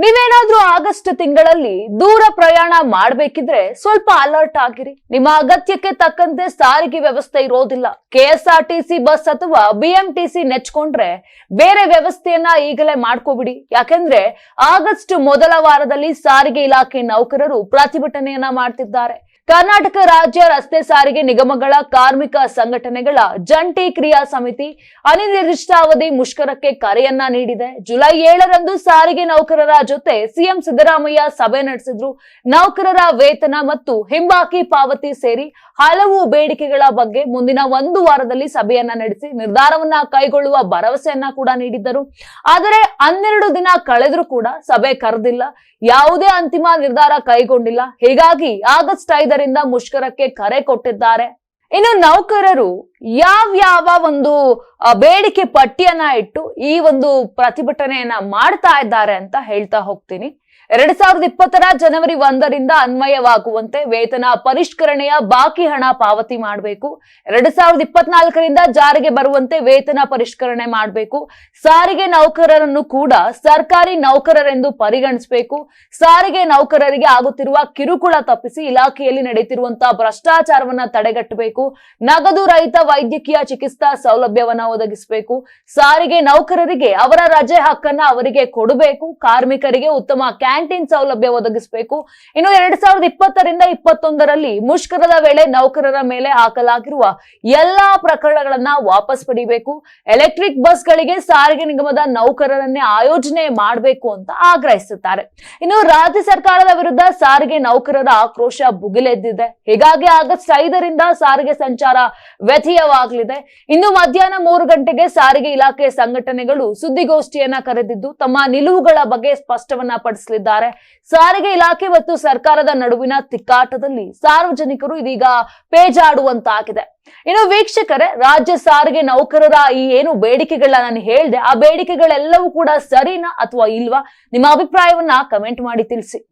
ನೀವೇನಾದ್ರೂ ಆಗಸ್ಟ್ ತಿಂಗಳಲ್ಲಿ ದೂರ ಪ್ರಯಾಣ ಮಾಡ್ಬೇಕಿದ್ರೆ ಸ್ವಲ್ಪ ಅಲರ್ಟ್ ಆಗಿರಿ. ನಿಮ್ಮ ಅಗತ್ಯಕ್ಕೆ ತಕ್ಕಂತೆ ಸಾರಿಗೆ ವ್ಯವಸ್ಥೆ ಇರೋದಿಲ್ಲ. ಕೆಎಸ್ಆರ್ಟಿಸಿ ಬಸ್ ಅಥವಾ ಬಿಎಂಟಿಸಿ ನೆಚ್ಕೊಂಡ್ರೆ ಬೇರೆ ವ್ಯವಸ್ಥೆಯನ್ನ ಈಗಲೇ ಮಾಡ್ಕೋಬಿಡಿ. ಯಾಕೆಂದ್ರೆ ಆಗಸ್ಟ್ ಮೊದಲ ವಾರದಲ್ಲಿ ಸಾರಿಗೆ ಇಲಾಖೆ ನೌಕರರು ಪ್ರತಿಭಟನೆಯನ್ನ ಮಾಡ್ತಿದ್ದಾರೆ. ಕರ್ನಾಟಕ ರಾಜ್ಯ ರಸ್ತೆ ಸಾರಿಗೆ ನಿಗಮಗಳ ಕಾರ್ಮಿಕ ಸಂಘಟನೆಗಳ ಜಂಟಿ ಕ್ರಿಯಾ ಸಮಿತಿ ಅನಿರ್ದಿಷ್ಟಾವಧಿ ಮುಷ್ಕರಕ್ಕೆ ಕರೆಯನ್ನ ನೀಡಿದೆ. ಜುಲೈ ಏಳರಂದು ಸಾರಿಗೆ ನೌಕರರ ಜೊತೆ ಸಿಎಂ ಸಿದ್ದರಾಮಯ್ಯ ಸಭೆ ನಡೆಸಿದ್ರು. ನೌಕರರ ವೇತನ ಮತ್ತು ಹಿಂಬಾಕಿ ಪಾವತಿ ಸೇರಿ ಹಲವು ಬೇಡಿಕೆಗಳ ಬಗ್ಗೆ ಮುಂದಿನ ಒಂದು ವಾರದಲ್ಲಿ ಸಭೆಯನ್ನ ನಡೆಸಿ ನಿರ್ಧಾರವನ್ನ ಕೈಗೊಳ್ಳುವ ಭರವಸೆಯನ್ನ ಕೂಡ ನೀಡಿದ್ದರು. ಆದರೆ ಹನ್ನೆರಡು ದಿನ ಕಳೆದ್ರೂ ಕೂಡ ಸಭೆ ಕರೆದಿಲ್ಲ. ಯಾವುದೇ ಅಂತಿಮ ನಿರ್ಧಾರ ಕೈಗೊಂಡಿಲ್ಲ. ಹೀಗಾಗಿ ಆಗಸ್ಟ್ ಐದರಿಂದ ಮುಷ್ಕರಕ್ಕೆ ಕರೆ ಕೊಟ್ಟಿದ್ದಾರೆ. ಇನ್ನು ನೌಕರರು ಯಾವ್ಯಾವ ಒಂದು ಬೇಡಿಕೆ ಪಟ್ಟಿಯನ್ನ ಇಟ್ಟು ಈ ಒಂದು ಪ್ರತಿಭಟನೆಯನ್ನ ಮಾಡ್ತಾ ಇದ್ದಾರೆ ಅಂತ ಹೇಳ್ತಾ ಹೋಗ್ತೀನಿ. ಎರಡ್ ಸಾವಿರದ ಇಪ್ಪತ್ತರ ಜನವರಿ ಒಂದರಿಂದ ಅನ್ವಯವಾಗುವಂತೆ ವೇತನ ಪರಿಷ್ಕರಣೆಯ ಬಾಕಿ ಹಣ ಪಾವತಿ ಮಾಡಬೇಕು. ಎರಡ್ ಸಾವಿರದ ಇಪ್ಪತ್ನಾಲ್ಕರಿಂದ ಜಾರಿಗೆ ಬರುವಂತೆ ವೇತನ ಪರಿಷ್ಕರಣೆ ಮಾಡಬೇಕು. ಸಾರಿಗೆ ನೌಕರರನ್ನು ಕೂಡ ಸರ್ಕಾರಿ ನೌಕರರೆಂದು ಪರಿಗಣಿಸಬೇಕು. ಸಾರಿಗೆ ನೌಕರರಿಗೆ ಆಗುತ್ತಿರುವ ಕಿರುಕುಳ ತಪ್ಪಿಸಿ ಇಲಾಖೆಯಲ್ಲಿ ನಡೆಯುತ್ತಿರುವಂತಹ ಭ್ರಷ್ಟಾಚಾರವನ್ನ ತಡೆಗಟ್ಟಬೇಕು. ನಗದು ರಹಿತ ವೈದ್ಯಕೀಯ ಚಿಕಿತ್ಸಾ ಸೌಲಭ್ಯವನ್ನ ಒದಗಿಸಬೇಕು. ಸಾರಿಗೆ ನೌಕರರಿಗೆ ಅವರ ರಜೆ ಹಕ್ಕನ್ನ ಅವರಿಗೆ ಕೊಡಬೇಕು. ಕಾರ್ಮಿಕರಿಗೆ ಉತ್ತಮ ಕ್ಯಾಂಟೀನ್ ಸೌಲಭ್ಯ ಒದಗಿಸಬೇಕು. ಇನ್ನು ಎರಡ್ ಸಾವಿರದ ಇಪ್ಪತ್ತರಿಂದ ಇಪ್ಪತ್ತೊಂದರಲ್ಲಿ ಮುಷ್ಕರದ ವೇಳೆ ನೌಕರರ ಮೇಲೆ ಹಾಕಲಾಗಿರುವ ಎಲ್ಲಾ ಪ್ರಕರಣಗಳನ್ನ ವಾಪಸ್ ಪಡಿಬೇಕು. ಎಲೆಕ್ಟ್ರಿಕ್ ಬಸ್ಗಳಿಗೆ ಸಾರಿಗೆ ನಿಗಮದ ನೌಕರರನ್ನೇ ಆಯೋಜನೆ ಮಾಡಬೇಕು ಅಂತ ಆಗ್ರಹಿಸುತ್ತಾರೆ. ಇನ್ನು ರಾಜ್ಯ ಸರ್ಕಾರದ ವಿರುದ್ಧ ಸಾರಿಗೆ ನೌಕರರ ಆಕ್ರೋಶ ಭುಗಿಲೆದ್ದಿದೆ. ಹೀಗಾಗಿ ಆಗಸ್ಟ್ ಐದರಿಂದ ಸಾರಿಗೆ ಸಂಚಾರ ವ್ಯತ್ಯಯವಾಗಲಿದೆ ಇನ್ನು ಮಧ್ಯಾಹ್ನ ಮೂರು ಗಂಟೆಗೆ ಸಾರಿಗೆ ಇಲಾಖೆ ಸಂಘಟನೆಗಳು ಸುದ್ದಿಗೋಷ್ಠಿಯನ್ನ ಕರೆದಿದ್ದು, ತಮ್ಮ ನಿಲುವುಗಳ ಬಗ್ಗೆ ಸ್ಪಷ್ಟವನ್ನ ಪಡಿಸಲಿದ್ದಾರೆ. ಸಾರಿಗೆ ಇಲಾಖೆ ಮತ್ತು ಸರ್ಕಾರದ ನಡುವಿನ ತಿಕ್ಕಾಟದಲ್ಲಿ ಸಾರ್ವಜನಿಕರು ಇದೀಗ ಪೇಜಾಡುವಂತಾಗಿದೆ. ಇನ್ನು ವೀಕ್ಷಕರೇ, ರಾಜ್ಯ ಸಾರಿಗೆ ನೌಕರರ ಈ ಏನು ಬೇಡಿಕೆಗಳನ್ನ ನಾನು ಹೇಳ್ದೆ, ಆ ಬೇಡಿಕೆಗಳೆಲ್ಲವೂ ಕೂಡ ಸರಿನಾ ಅಥವಾ ಇಲ್ವಾ? ನಿಮ್ಮ ಅಭಿಪ್ರಾಯವನ್ನ ಕಮೆಂಟ್ ಮಾಡಿ ತಿಳಿಸಿ.